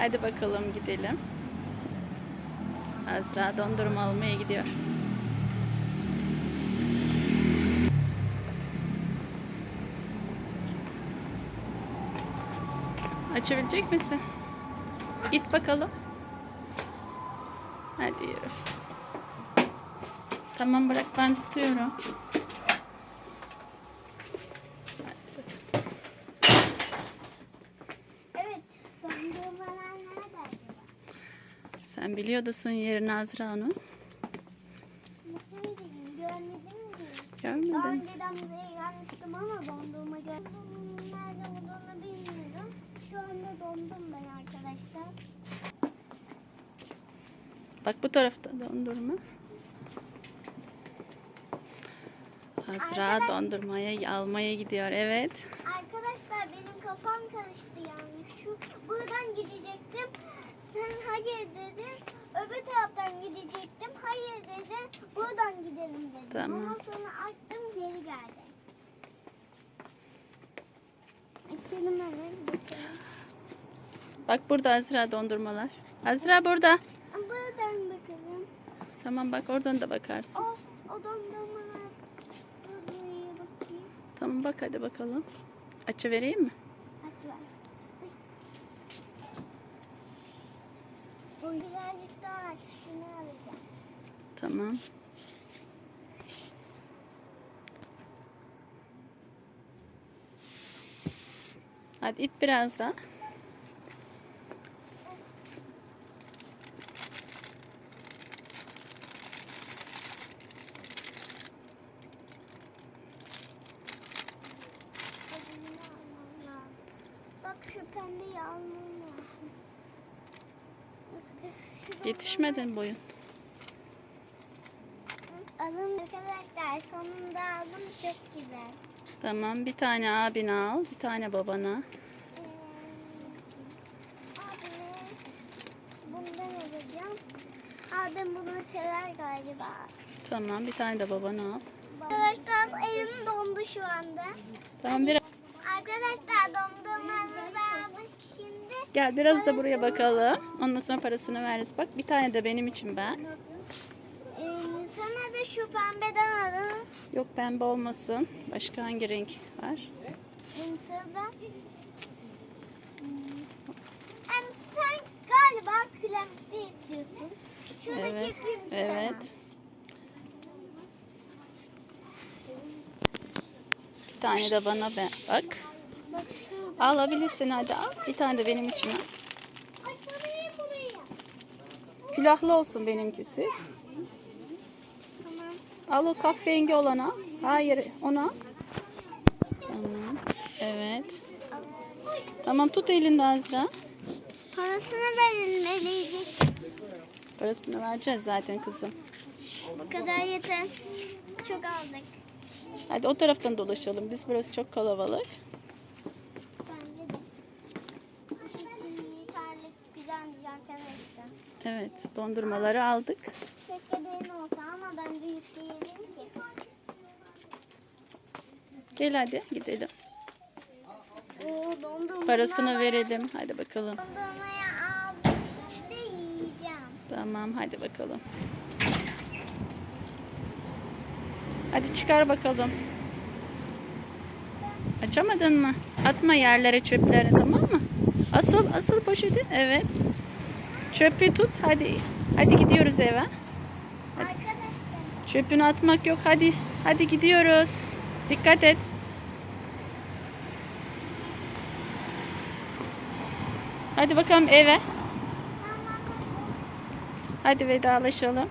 Hadi bakalım gidelim. Azra dondurma almaya gidiyor. Açabilecek misin? İt bakalım. Hadi yürü. Tamam bırak ben tutuyorum. Evet. Dondurmalar nerede acaba? Sen biliyordun yerini Azra'nın. Nasıl bileyim? Görmedim? Daha önceden buraya gelmiştim ama dondurma görmedim. Nerede olduğunu bilmiyorum. Şu anda dondum ben arkadaşlar. Bak bu tarafta dondurma. Azra Arkadaş- dondurmaya almaya gidiyor. Evet. Arkadaşlar benim kafam karıştı yani. Şu buradan gidecektim. Sen hayır dedin. Öbür taraftan gidecektim. Hayır dedin. Buradan gidelim dedim. Tamam. Ondan sonra açtım geri geldim. Açalım hemen. Geçelim. Bak burada Azra dondurmalar. Azra burada. Buradan bakalım. Tamam bak oradan da bakarsın. Of o dondurmalar. Buraya bakayım. Tamam bak hadi bakalım. Açı vereyim mi? Aç ver. Birazcık daha aç. Şunu alacağım. Tamam. Hadi it biraz daha. Bak şu pembeyi almam lazım. Yetişmedin boyun. Alın arkadaşlar sonunda aldım çok güzel. Tamam bir tane abine al, bir tane babana. Ee, abime bundan alacağım. Abim bunu sever galiba. Tamam bir tane de babana al. Arkadaşlar elim dondu şu anda. Tamam biraz Arkadaşlar dondurmaları aldık şimdi. gel biraz da buraya bakalım. Ondan sonra parasını veririz. Bak bir tane de benim için ben. Ee, sana da şu pembeden alın. Yok pembe olmasın. Başka hangi renk var? Sırada. Hem sen galiba külemsi istiyorsun. Şuradaki Evet. Evet. Bir tane de bana ben. Bak. Alabilirsin hadi al. Bir tane de benim için al. Külahlı olsun benimkisi. Al o kahverengi olanı al. Hayır onu al. Tamam. Evet. Tamam tut elinde Azra. Parasını verelim eleyecek. Parasını vereceğiz zaten kızım. Bu kadar yeter. Çok aldık. Hadi o taraftan dolaşalım. Biz burası çok kalabalık. Bence de. Şu çiğ terlik güzelmiş arkadaşlar. Evet dondurmaları aldık. Keşke benim olsa ama ben büyük değilim ki. Gel hadi gidelim. Oo dondurma. Parasını verelim. Hadi bakalım. Dondurmayı aldım. Şimdi yiyeceğim. Tamam hadi bakalım. Hadi çıkar bakalım. Açamadın mı? Atma yerlere çöplerini tamam mı? Asıl asıl poşeti. Evet. Çöpü tut. Hadi. Hadi gidiyoruz eve. Arkadaşlar. Çöpünü atmak yok. Hadi. Hadi gidiyoruz. Dikkat et. Hadi bakalım eve. Hadi vedalaşalım.